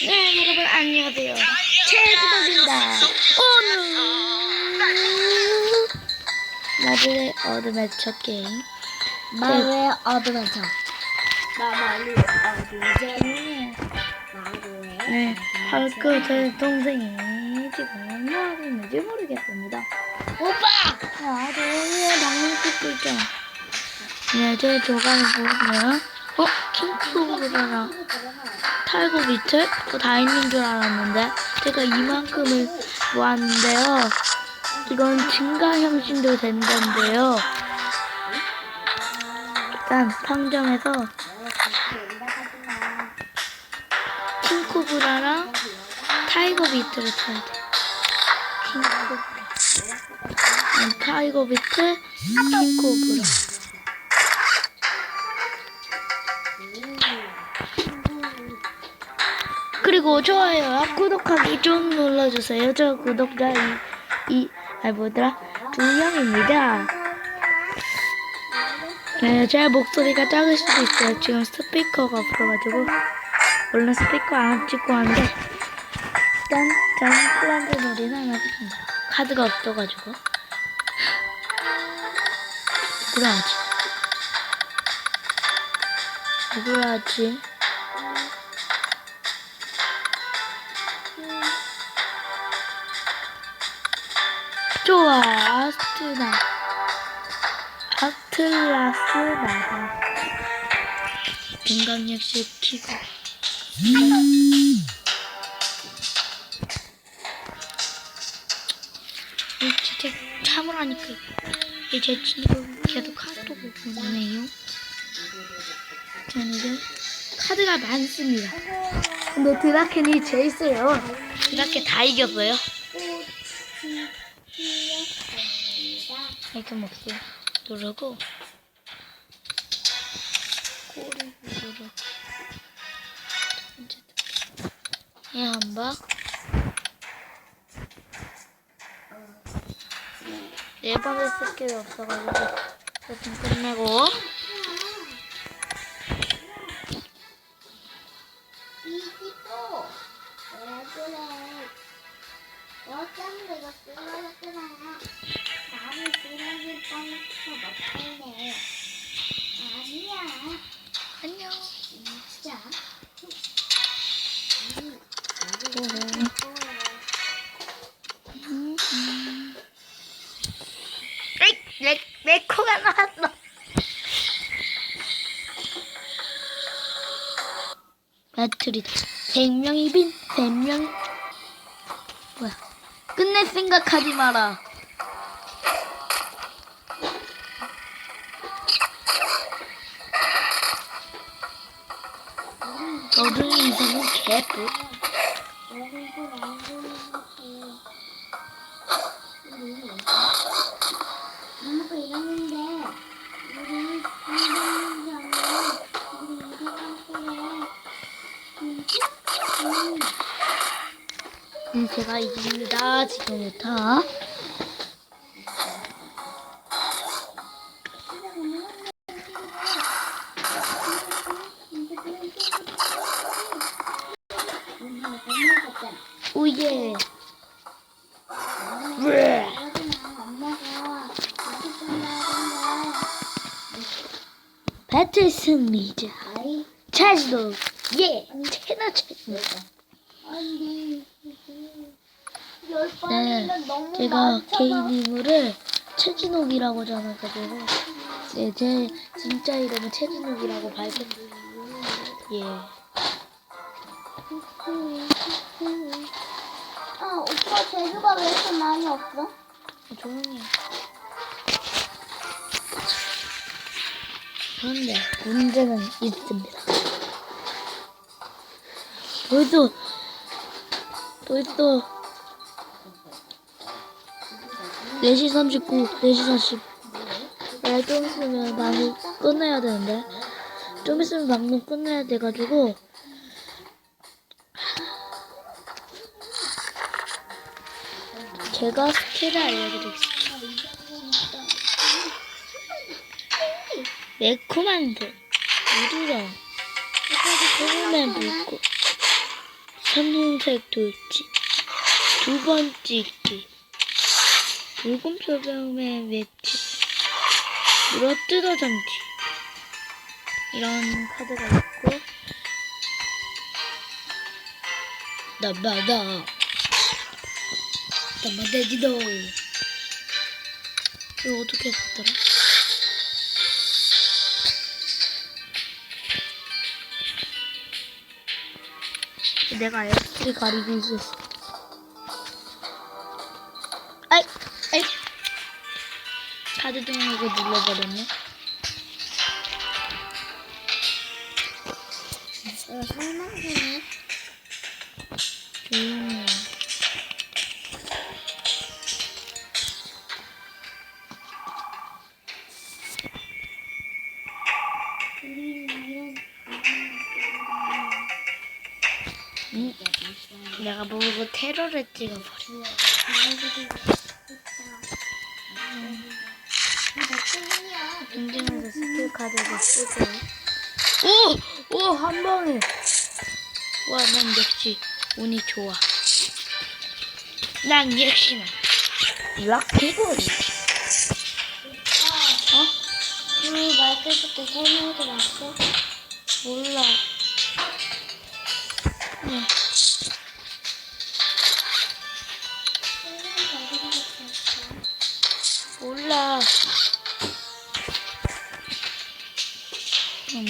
네, 여러분 안녕하세요. 최지덕입니다. 오늘 마블의 어드벤처 게임 마루의 어드벤처. 마루의 어드벤처. 네, 할크 제 동생이 지금 뭐 하고 있는지 모르겠습니다. 오빠! 야, 조용히 방송 찍고 있잖아. 네, 제 조각을 보면 어? 킹크로브라나 탈고 비트? 어, 다 있는 줄 알았는데 제가 이만큼을 모았는데요. 이건 증가 형신도 된다는데요. 일단 상점에서 킹코브라랑 타이거 비트를 사야 돼. 킹코브라. 타이거 비트, 킹코브라. 그리고 좋아요, 구독하기 좀 눌러주세요. 저 구독자 이, 이, 아니 뭐더라? 두 명입니다. 네, 제 목소리가 작을 수도 있어요. 지금 스피커가 없어가지고. 원래 스피커 안 찍고 하는데. 일단, 저는 플란드 놀이는 안 하겠습니다. 카드가 없어가지고. 누구라 하지? 누구라 하지? 좋아, 아스트나. 아틀라스 나가. 인간력 시키고. 이 진짜 참으라니까. 이제 친구 계속 카톡을 보내네요. 저는 이제 카드가 많습니다. 근데 드라켄이 제일 세요. 드라켄 다 이겼어요. 이금 없어요. 누르고 꼬리 누르고 얘한 방. 네 번을 쓸게 없어가지고 좀 끝내고 이집도 왜 그래? 어쩜 내가 쓰러졌구나. 나를 쓰러질 뻔했어. 못하네. 아니야. 안녕. 진짜. 에이, 내, 내 코가 나왔어. 배틀이다. 100명이 빈, 100명. 뭐야. 끝낼 생각하지 마라. 어른이 이상은 개뿔. 음, 제가 이깁니다. 지금부터. 오예. 으. 배틀 승리자. 차지도. 예. 채나 채나. 네, 제가 개인 인물을 최진욱이라고 전화가지고 네, 제 진짜 이름은 최진욱이라고 밝혔어요. 예. 아, 오빠 재주가 왜 이렇게 많이 없어? 조용히 해. 그런데 문제는 있습니다. 벌써 벌써 4시 39, 4시 40. 네, 좀 있으면 방송 끝내야 되는데 좀 있으면 방송 끝내야 돼가지고 제가 스킬을 알려드리겠습니다. 매콤한 듯 우리랑 소금에 묻고 선홍색 돌지. 두 번째 기. 붉은 표범의 매치. 물어뜯어 잠기. 이런 카드가 있고. 나마다. 나마대지도. 이거 어떻게 했더라? 내가 X를 가리고 있었어. 카드 등록을 눌러버렸네. 어, 설명서네. 조용히 응? 내가 모르고 테러를 찍어버려. 인증해서 스킬 카드를 쓰고. 오! 오! 한 방에! 와, 난 역시 운이 좋아. 난 역시나 럭키보이. 어? 그 마이크로소프트 설명서 봤어? 몰라. 응.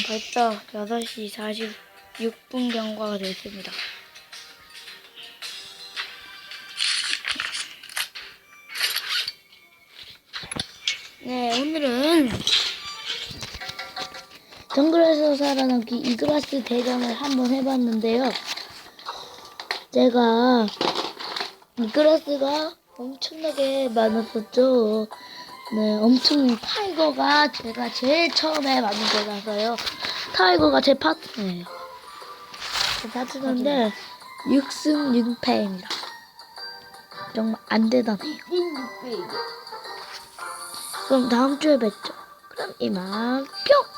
벌써 6시 46분 경과가 됐습니다. 네, 오늘은 정글에서 살아남기 이그라스 대전을 한번 해봤는데요. 제가 이그라스가 엄청나게 많았었죠. 네, 엄청 타이거가 제가 제일 처음에 만든 거라서요. 타이거가 제 파트너예요. 제 파트너인데 6승 6패입니다. 정말 안 대단해요. 그럼 다음 주에 뵙죠. 그럼 이만 뿅!